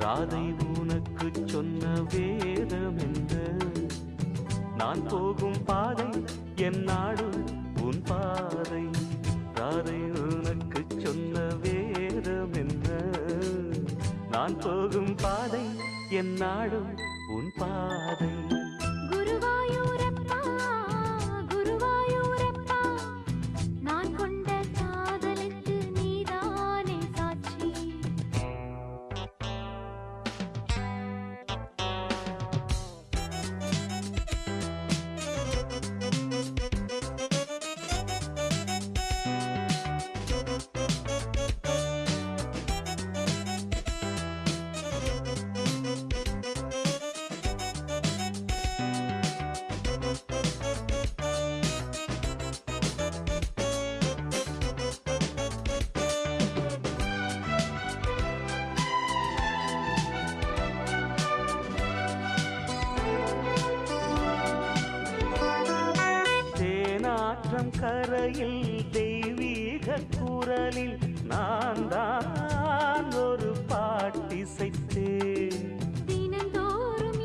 ராதை உனக்கு சொன்ன வேதம் என்ன நான் போகும் பாதை என் நாடு உன் பாதை. ராதை உனக்கு சொன்ன வேதம் என்ன நான் போகும் பாதை என் நாடு உன் பாதை. தேனாற்றம் கரையில் தெய்வீக குரலில் நான் தான் ஒரு பாட்டிசைத்தேன். தினந்தோறும்